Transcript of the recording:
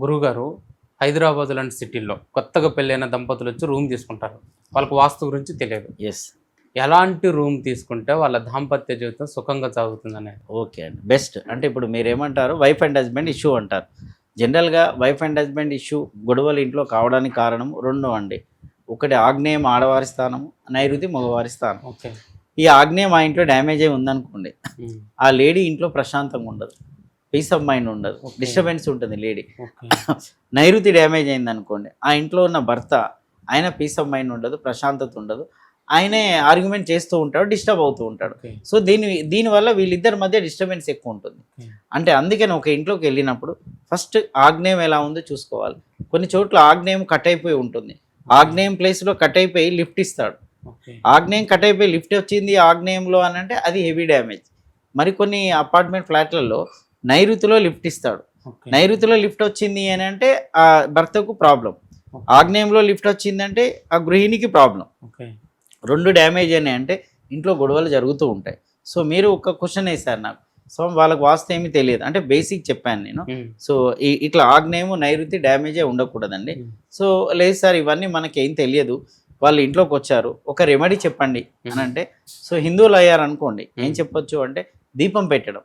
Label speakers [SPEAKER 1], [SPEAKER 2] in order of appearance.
[SPEAKER 1] గురువుగారు హైదరాబాద్ లాంటి సిటీల్లో కొత్తగా పెళ్ళైన దంపతులు వచ్చి రూమ్ తీసుకుంటారు. వాళ్ళకి వాస్తు గురించి తెలియదు.
[SPEAKER 2] ఎస్
[SPEAKER 1] ఎలాంటి రూమ్ తీసుకుంటే వాళ్ళ దాంపత్య జీవితం సుఖంగా సాగుతుంది అనేది
[SPEAKER 2] ఓకే అండి. బెస్ట్ అంటే ఇప్పుడు మీరు ఏమంటారు వైఫ్ అండ్ హస్బెండ్ ఇష్యూ అంటారు. జనరల్గా వైఫ్ అండ్ హస్బెండ్ ఇష్యూ గొడవలు ఇంట్లో కావడానికి కారణం రెండు అండి. ఒకటి ఆగ్నేయం ఆడవారి స్థానం నైరుతి మగవారి స్థానం.
[SPEAKER 1] ఓకే.
[SPEAKER 2] ఈ ఆగ్నేయం ఆ ఇంట్లో డ్యామేజ్ అయి ఉందనుకోండి. ఆ లేడీ ఇంట్లో ప్రశాంతంగా ఉండదు. పీస్ ఆఫ్ మైండ్ ఉండదు. డిస్టర్బెన్స్ ఉంటుంది లేడీ. నైరుతి డ్యామేజ్ అయింది అనుకోండి ఆ ఇంట్లో ఉన్న భర్త ఆయన పీస్ ఆఫ్ మైండ్ ఉండదు ప్రశాంతత ఉండదు. ఆయనే ఆర్గ్యుమెంట్ చేస్తూ ఉంటాడు డిస్టర్బ్ అవుతూ ఉంటాడు. సో దీని దీనివల్ల వీళ్ళిద్దరి మధ్య డిస్టర్బెన్స్ ఎక్కువ ఉంటుంది. అంటే అందుకని ఒక ఇంట్లోకి వెళ్ళినప్పుడు ఫస్ట్ ఆగ్నేయం ఎలా ఉందో చూసుకోవాలి. కొన్ని చోట్ల ఆగ్నేయం కట్ అయిపోయి ఉంటుంది. ఆగ్నేయం ప్లేస్లో కట్ అయిపోయి లిఫ్ట్ ఇస్తాడు. ఆగ్నేయం కట్ అయిపోయి లిఫ్ట్ వచ్చింది ఆగ్నేయంలో అని అంటే అది హెవీ డ్యామేజ్ మరికొన్ని అపార్ట్మెంట్ ఫ్లాట్లలో నైరుతిలో లిఫ్ట్ ఇస్తాడు. నైరుతిలో లిఫ్ట్ వచ్చింది అని అంటే ఆ భర్తకు ప్రాబ్లం. ఆగ్నేయంలో లిఫ్ట్ వచ్చిందంటే ఆ గృహిణికి ప్రాబ్లం. రెండు డ్యామేజ్ అని అంటే ఇంట్లో గొడవలు జరుగుతూ ఉంటాయి. సో మీరు ఒక క్వశ్చన్ వేశారు నాకు. సో వాళ్ళకి వాస్తు ఏమీ తెలియదు. అంటే బేసిక్ చెప్పాను నేను. సో ఈ- ఇట్లా ఆగ్నేయము నైరుతి డ్యామేజే ఉండకూడదండి. సో లేదు సార్ ఇవన్నీ మనకి ఏం తెలియదు. వాళ్ళు ఇంట్లోకి వచ్చారు. ఒక రెమెడీ చెప్పండి అని అంటే సో హిందువులు అయ్యారు అనుకోండి ఏం. చెప్పొచ్చు అంటే దీపం పెట్టడం.